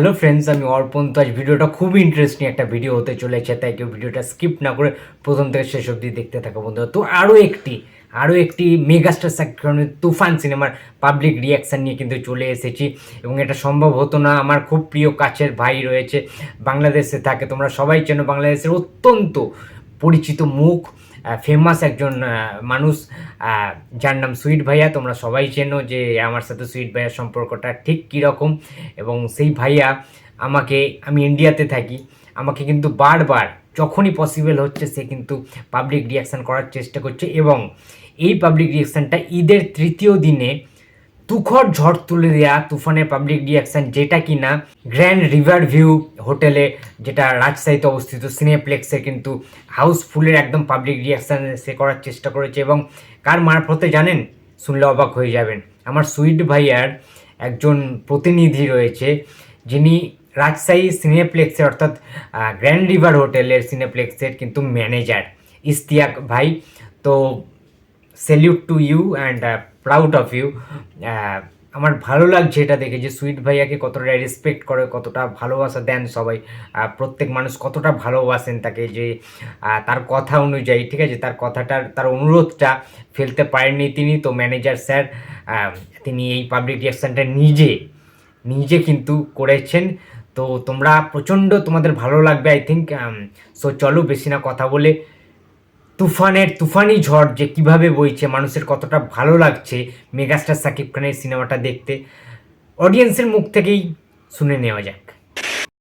Hello friends আমি অর্পণ। তো আজ ভিডিওটা খুবই ইন্টারেস্টিং একটা ভিডিও হতে চলেছে, তাই কেউ ভিডিওটা স্কিপ না করে প্রথম থেকে শেষ অবধি দেখতে থাকো বন্ধু তো আরও একটি আরও একটি মেগাস্টার সাকিব তুফান সিনেমার পাবলিক রিয়াকশান নিয়ে কিন্তু চলে এসেছি। এবং এটা সম্ভব হতো না, আমার খুব প্রিয় কাছের ভাই রয়েছে, বাংলাদেশে থাকে, তোমরা সবাই চেনো বাংলাদেশের অত্যন্ত পরিচিত মুখ ফেমাস একজন মানুষ যার নাম সুইট ভাইয়া। তোমরা সবাই চেনো যে আমার সাথে সুইট ভাইয়ার সম্পর্কটা ঠিক কীরকম। এবং সেই ভাইয়া আমাকে, আমি ইন্ডিয়াতে থাকি। আমাকে কিন্তু বারবার যখনই পসিবল হচ্ছে সে কিন্তু পাবলিক রিয়াকশান করার চেষ্টা করছে। এবং এই পাবলিক রিয়াকশানটা ঈদের তৃতীয় দিনে তুখর ঝড় তুলে দেয়া, তুফানের পাবলিক রিয়াকশন যেটা কি না গ্র্যান্ড রিভার ভিউ হোটেলে যেটা রাজশাহীতে অবস্থিত সিনেপ্লেক্সে কিন্তু হাউসফুলের একদম পাবলিক রিয়াকশান সে করার চেষ্টা করেছে এবং কার মারফতে জানেন? শুনলে অবাক হয়ে যাবেন। আমার সুইট ভাইয়ার একজন প্রতিনিধি রয়েছে, যিনি রাজশাহী সিনেপ্লেক্সের অর্থাৎ গ্র্যান্ড রিভার হোটেলের সিনেপ্লেক্সের কিন্তু ম্যানেজার ইস্তিয়াক ভাই। তো salute to you and proud of you আমার ভালো লাগছে এটা দেখে যে সুইট ভাইয়াকে কতটা রেসপেক্ট করে, কতটা ভালোবাসা দেন সবাই। প্রত্যেক মানুষ কতটা ভালোবাসেন তাকে যে তার কথা অনুযায়ী, ঠিক আছে, তার কথাটার, তার অনুরোধটা ফেলতে পারেননি তিনি তো ম্যানেজার স্যার। তিনি এই পাবলিক রিয়াকশানটা নিজে নিজে কিন্তু করেছেন। তো তোমরা প্রচণ্ড তোমাদের ভালো লাগবে আই থিঙ্ক সো চলো বেশি না কথা বলে। তুফানের তুফানি ঝড় যে কীভাবে বইছে মানুষের কতটা ভালো লাগছে মেগাস্টার সাকিব খানের সিনেমাটা দেখতে। অডিয়েন্সের মুখ থেকেই শুনে নেওয়া যাক।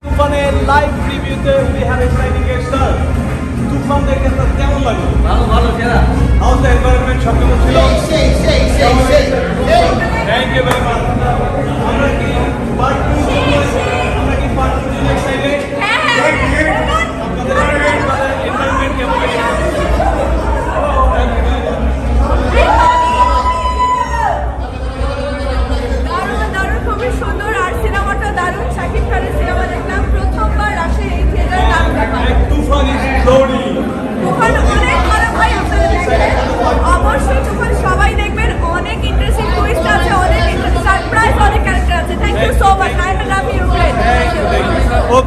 তুফানের লাইভ রিভিউতে we have exciting star Toofan দেখে কেমন লাগল ভালো ভালো সেরা।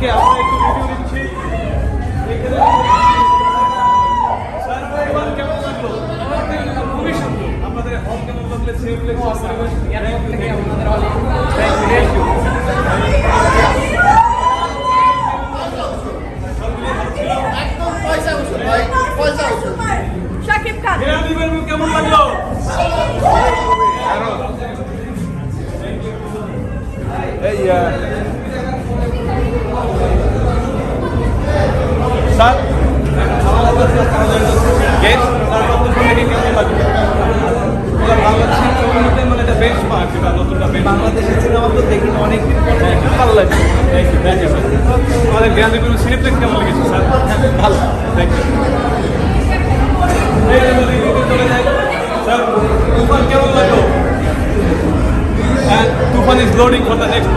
ওকে আমরা একটু রিভিউ দিচ্ছি। স্যার তুফান কেমন লাগল? খুবই সুন্দর। হল কেমন লাগল সেম প্লেক্স থ্যাংক ইউ পয়সা উসুল ভাই পয়সা বাংলাদেশের সিনেমা তো দেখি অনেকদিন পরে ভালো লাগে thank you thank you sir আমাদের গ্র্যান্ড রিভিউ সিনেপ্লেক্স কেমন লেগেছে স্যার? ভালো। থ্যাংক ইউ এই যে রিভিউতে চলে যাই। স্যার তুফান কেমন লাগল? And Tufan is loading for the next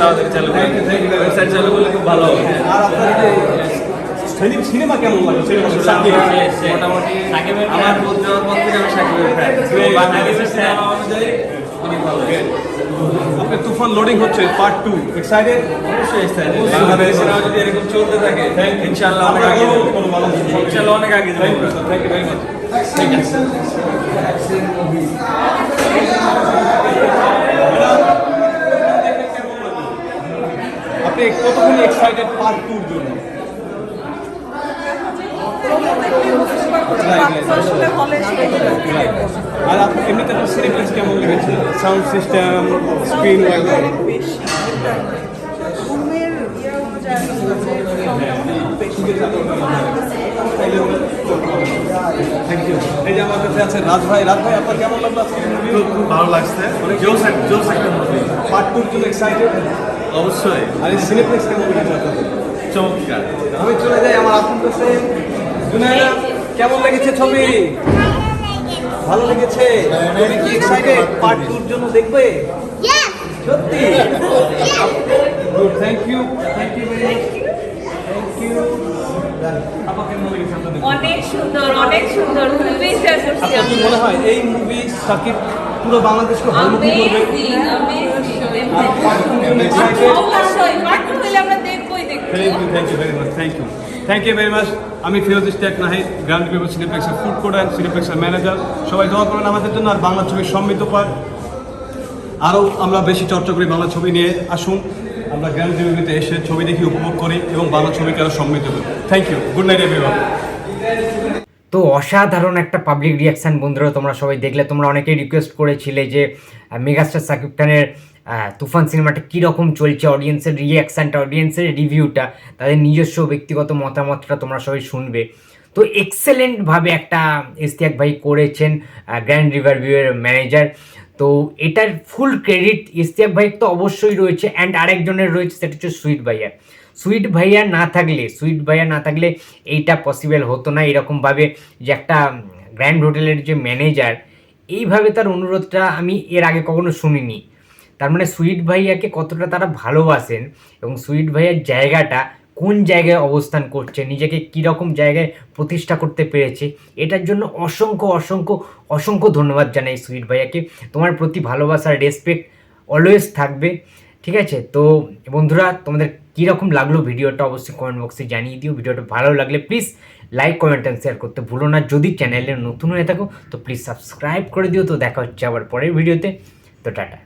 তাড়াতাড়ি চালু Thank you, thank you very much. Website চালু করলে খুব ভালো হবে। আর আপনার সিনেমা সিনেমা কেমন লাগে? মোটামুটি আমার বোধ যাওয়ার পর থেকে আমি সাকিবের ফ্যান Great. সিনেমা অনুযায়ী অনেক ভালো। আপনার তুফান লোডিং হচ্ছে পার্ট টু এক্সাইটেড অবশ্যই সিনেমা যদি এরকম চলতে থাকে ইনশাআল্লাহ অনেক আগে। ইনশাআল্লাহ অনেক আগে থ্যাংক ইউ ভেরি মাচ আপনি কতক্ষণ এক্সাইটেড পার্ট টুর জন্য? আর আপনি এমনিতে আপনার সিনেপ্লেক্স কেমন লেগেছে? সাউন্ড সিস্টেম স্ক্রিন ইয়ে থ্যাংক ইউ এই যে আমার কাছে আছে রাজ ভাই রাজ ভাই আপনার কেমন লাগল আজকে খুব ভালো লাগছে। জোস জোস একটা মুভি পার্ট টুর জন্য এক্সাইটেড অবশ্যই। আর এই সিনেপ্লেক্স কেমন লেগেছে আপনাদের চমৎকার। আমি চলে যাই আমার আপন কাছে। জুনাইদা কেমন লেগেছে ছবি? ভালো লেগেছে? তুমি কি এক্সাইটেড পার্ট টুর জন্য দেখবে? সত্যি? Good thank you thank you very much thank you অনেক সুন্দর অনেক সুন্দর কি মনে হয় এই মুভি সাকিব পুরো বাংলাদেশকে হলমুখী করবে আর part two এর জন্য excited? অবশ্যই পার্ট হলে আমরা দেখবই দেখব থ্যাংক ইউ ভেরি মাচ আমি ফিরোজ ইস্টেক নাহিদ গ্র্যান্ড পিপল সিনেপ্লেক্সের ফুড কোর্ট অ্যান্ড সিনেপ্লেক্সের ম্যানেজার সবাই দোয়া করবেন আমাদের জন্য আর বাংলা ছবির সমৃদ্ধ পায় আরও আমরা বেশি চর্চা করি বাংলা ছবি নিয়ে আসুন। আমরা গ্র্যান্ড টিভিতে এসে ছবি দেখি, উপভোগ করি এবং বাংলা ছবিকে আরও সমৃদ্ধ করি। Thank you good night everyone তো অসাধারণ একটা পাবলিক রিয়াকশান বন্ধুরা, তোমরা সবাই দেখলে। তোমরা অনেকেই রিকোয়েস্ট করেছিলে যে মেগাস্টার সাকিব খানের তুফান সিনেমাটা কীরকম চলছে অডিয়েন্সের রিয়াকশানটা অডিয়েন্সের রিভিউটা তাদের নিজস্ব ব্যক্তিগত মতামতটা তোমরা সবাই শুনবে। তো এক্সেলেন্টভাবে একটা ইস্তিয়াক ভাই করেছেন গ্র্যান্ড রিভার ভিউয়ের ম্যানেজার তো এটার ফুল ক্রেডিট ইস্তিয়াক ভাই তো অবশ্যই রয়েছে অ্যান্ড আরেকজনের রয়েছে, সেটা হচ্ছে সুইট ভাইয়ার সুইট ভাইয়া না থাকলে, সুইট ভাইয়া না থাকলে এইটা পসিবল হতো না। এরকমভাবে যে একটা গ্র্যান্ড হোটেলের যে ম্যানেজার এইভাবে তার অনুরোধটা আমি এর আগে কখনো শুনিনি। তার মানে সুইট ভাইয়াকে কতটা তারা ভালোবাসেন এবং সুইট ভাইয়ার জায়গাটা কোন জায়গায় অবস্থান করছে, নিজেকে কীরকম জায়গায় প্রতিষ্ঠা করতে পেরেছে, এটার জন্য অসংখ্য অসংখ্য অসংখ্য ধন্যবাদ জানাই সুইট ভাইয়াকে। তোমার প্রতি ভালোবাসার রেসপেক্ট অলওয়েজ থাকবে, ঠিক আছে? তো বন্ধুরা, তোমাদের কীরকম লাগল ভিডিওটা অবশ্যই কমেন্ট বক্সে জানিয়ে দিও। ভিডিওটা ভালো লাগলে please like comment and share করতে ভুলো না। যদি চ্যানেলে নতুন হয়ে থাকো, তো প্লিজ সাবস্ক্রাইব করে দিও। তো দেখা হচ্ছে আবার পরের ভিডিওতে। তো টাটা।